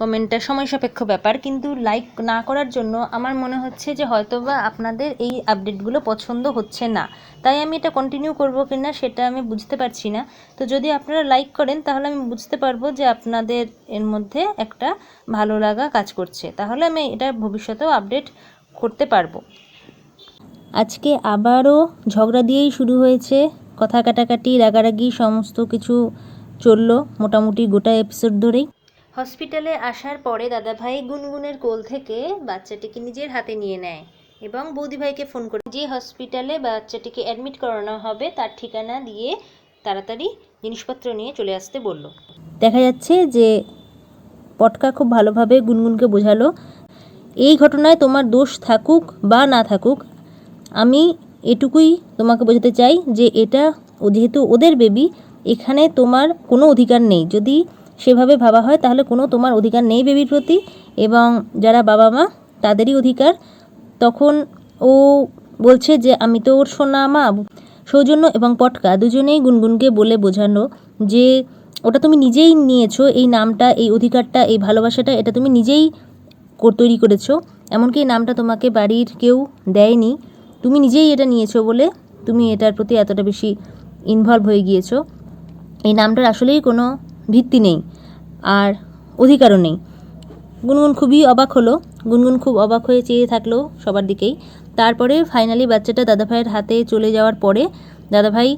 কমেন্টটা সময় সাপেক্ষ ব্যাপার, কিন্তু লাইক না করার জন্য আমার মনে হচ্ছে যে হয়তোবা আপনাদের এই আপডেটগুলো পছন্দ হচ্ছে না। তাই আমি এটা কন্টিনিউ করব কিনা সেটা আমি বুঝতে পারছি না। তো যদি আপনারা লাইক করেন, তাহলে আমি বুঝতে পারব যে আপনাদের এর মধ্যে একটা ভালো লাগা কাজ করছে। তাহলে আমি এটা ভবিষ্যতেও আপডেট করতে পারব। আজকে আবারও ঝগড়া দিয়েই শুরু হয়েছে। কথা কাটাকাটি, রাগারাগি, সমস্ত কিছু চলল মোটামুটি গোটা এপিসোড ধরেই। হসপিটালে আসার পরে দাদাভাই গুনগুনের কোল থেকে বাচ্চাটিকে নিজের হাতে নিয়ে নেয় এবং বৌদিভাইকে ফোন করে যে হসপিটালে বাচ্চাটিকে অ্যাডমিট করানো হবে, তার ঠিকানা দিয়ে তাড়াতাড়ি জিনিসপত্র নিয়ে চলে আসতে বলল। দেখা যাচ্ছে যে পটকা খুব ভালোভাবে গুনগুনকে বোঝালো, এই ঘটনায় তোমার দোষ থাকুক বা না থাকুক, আমি এটুকুই তোমাকে বোঝাতে চাই যে এটা যেহেতু ওদের বেবি এখানে তোমার কোনো অধিকার নেই। যদি সেভাবে ভাবা হয়, তাহলে কোনো তোমার অধিকার নেই বেবির প্রতি এবং যারা বাবা মা তাদেরই অধিকার। তখন ও বলছে যে, আমি তো ওর সোনা মা সৌজন্য এবং পটকা, দুজনেই গুনগুনকে বলে বোঝানো যে, ওটা তুমি নিজেই নিয়েছো, এই নামটা, এই অধিকারটা, এই ভালোবাসাটা, এটা তুমি নিজেই তৈরি করেছ। এমনকি এই নামটা তোমাকে বাড়ির কেউ দেয়নি। তুমি নিজেই এটা নিয়েছো বলে তুমি এটার প্রতি এতটা বেশি ইনভলভ হয়ে গিয়েছো। এই নামটার আসলেই কোনো ভিত্তি নেই আর অধিকারও নেই। গুনগুন খুবই অবাক হলো। গুনগুন খুব অবাক হয়ে চেয়ে থাকল সবার দিকেই। তারপরে ফাইনালি বাচ্চাটা দাদাভাইয়ের হাতে চলে যাওয়ার পরে দাদাভাই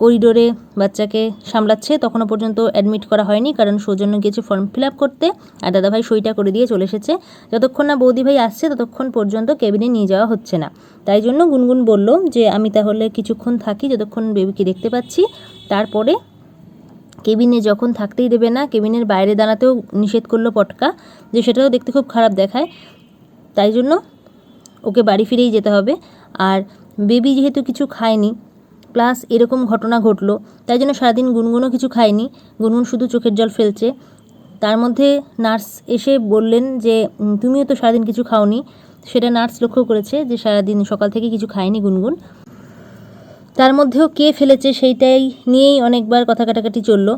করিডোরে বাচ্চাকে সামলাচ্ছে। তখনও পর্যন্ত অ্যাডমিট করা হয়নি, কারণ সৌজন্য গিয়েছে ফর্ম ফিল আপ করতে আর দাদাভাই সইটা করে দিয়ে চলে এসেছে। যতক্ষণ না বৌদিভাই আসছে, ততক্ষণ পর্যন্ত কেবিনে নিয়ে যাওয়া হচ্ছে না। তাই জন্য গুনগুন বলল যে, আমি তাহলে কিছুক্ষণ থাকি, যতক্ষণ বেবিকে দেখতে পাচ্ছি। তারপরে কেবিনে যখন থাকতেই দেবে না, কেবিনের বাইরে দাঁড়াতেও নিষেধ করল পটকা যে সেটাও দেখতে খুব খারাপ দেখায়। তাই জন্য ওকে বাড়ি ফিরেই যেতে হবে। আর বেবি যেহেতু কিছু খায়নি, প্লাস এরকম ঘটনা ঘটলো, তাই জন্য সারাদিন গুনগুনও কিছু খায়নি, গুনগুন শুধু চোখের জল ফেলছে। তার মধ্যে নার্স এসে বললেন যে তুমিও তো সারাদিন কিছু খাওনি। সেটা নার্স লক্ষ্য করেছে যে, সারাদিন সকাল থেকে কিছু খায়নি গুনগুন। তার মধ্যেও কে ফেলেছে সেইটাই নিয়েই অনেকবার কথা কাটাকাটি চলল।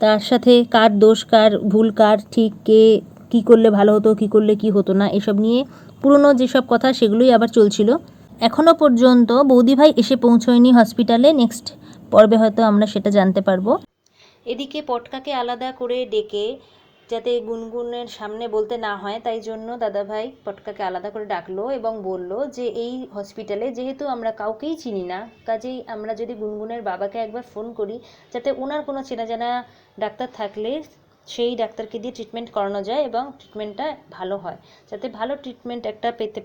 তার সাথে কার দোষ, কার ভুল, কার ঠিক, কে কী করলে ভালো হতো, কী করলে কী হতো না, এসব নিয়ে পুরনো যেসব কথা সেগুলোই আবার চলছিল। এখনও পর্যন্ত বৌদিভাই এসে পৌঁছয়নি হসপিটালে। নেক্সট পর্বে হয়তো আমরা সেটা জানতে পারব। এদিকে পটকাকে আলাদা করে ডেকে যাতে গুনগুনের সামনে বলতে না হয়, তাই জন্য দাদাভাই পটকাকে আলাদা করে ডাকলো এবং বলল যে এই হসপিটালে যেহেতু আমরা কাউকেই চিনি না, কাজেই আমরা যদি গুনগুনের বাবাকে একবার ফোন করি, যাতে ওনার কোনো চেনা জানা ডাক্তার থাকলে সেই ডাক্তারকে দিয়ে ট্রিটমেন্ট করানো যায় এবং ট্রিটমেন্টটা ভালো হয়। যাতে ভালো ট্রিটমেন্ট একটা পেতে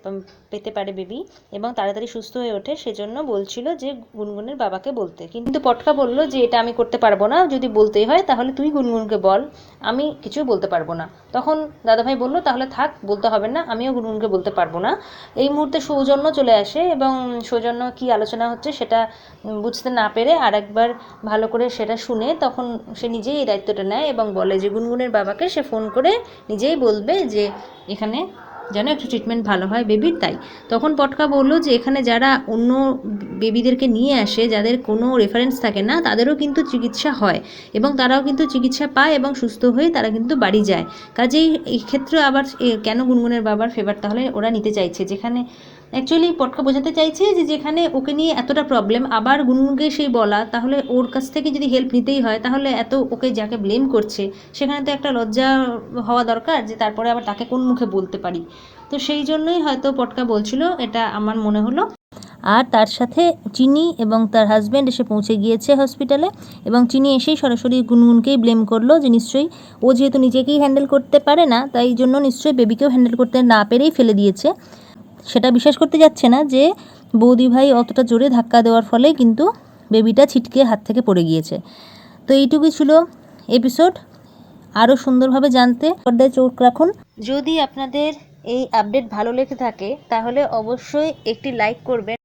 পেতে পারে বেবি এবং তাড়াতাড়ি সুস্থ হয়ে ওঠে সেজন্য বলছিল যে গুনগুনের বাবাকে বলতে। কিন্তু পটকা বলল যে এটা আমি করতে পারব না, যদি বলতেই হয় তাহলে তুই গুনগুনকে বল, আমি কিছু বলতে পারব না। তখন দাদাভাই বলল, তাহলে থাক, বলতে হবে না, আমিও গুনগুনকে বলতে পারব না। এই মুহূর্তে সৌজন্য চলে আসে এবং সৌজন্য কি আলোচনা হচ্ছে সেটা বুঝতে না পেরে আরেকবার ভালো করে সেটা শুনে তখন সে নিজেই এই দায়িত্বটা নেয় এবং বলে যে গুনগুনের বাবাকে সে ফোন করে নিজেই বলবে যে এখানে যেন একটু ট্রিটমেন্ট ভালো হয় বেবির তাই। তখন পটকা বলল যে এখানে যারা অন্য বেবিদেরকে নিয়ে আসে, যাদের কোনো রেফারেন্স থাকে না, তাদেরও কিন্তু চিকিৎসা হয় এবং তারাও কিন্তু চিকিৎসা পায় এবং সুস্থ হয়ে তারা কিন্তু বাড়ি যায়। কাজেই এই ক্ষেত্রে আবার কেন গুনগুনের বাবার ফেভার তাহলে ওরা নিতে চাইছে? যেখানে অ্যাকচুয়ালি পটকা বোঝাতে চাইছে যে যেখানে ওকে নিয়ে এতটা প্রবলেম আবার গুনগুনকে সেই বলা, তাহলে ওর কাছ থেকে যদি হেল্প নিতেই হয়, তাহলে এত ওকে যাকে ব্লেম করছে, সেখানে তো একটা লজ্জা হওয়া দরকার যে তারপরে আবার তাকে কোন মুখে বলতে পারি। তো সেই জন্যই হয়তো পটকা বলছিল, এটা আমার মনে হলো। আর তার সাথে চিনি এবং তার হাজব্যান্ড এসে পৌঁছে গিয়েছে হসপিটালে এবং চিনি এসেই সরাসরি গুনগুনকেই ব্লেম করল যে নিশ্চয়ই ও যেহেতু নিজেকেই হ্যান্ডেল করতে পারে না, তাই জন্য নিশ্চয়ই বেবিকেও হ্যান্ডেল করতে না পেরেই ফেলে দিয়েছে। সেটা বিশ্বাস করতে যাচ্ছে না যে বৌদি ভাই অতটা জোরে ধাক্কা দেওয়ার ফলে কিন্তু বেবিটা ছিটকে হাত থেকে পড়ে গিয়েছে। তো এইটুকুই ছিল এপিসোড আরও সুন্দরভাবে জানতে পর্দায় চোখ রাখুন। যদি আপনাদের এই আপডেট ভালো লেগে থাকে, তাহলে অবশ্যই একটি লাইক করবেন।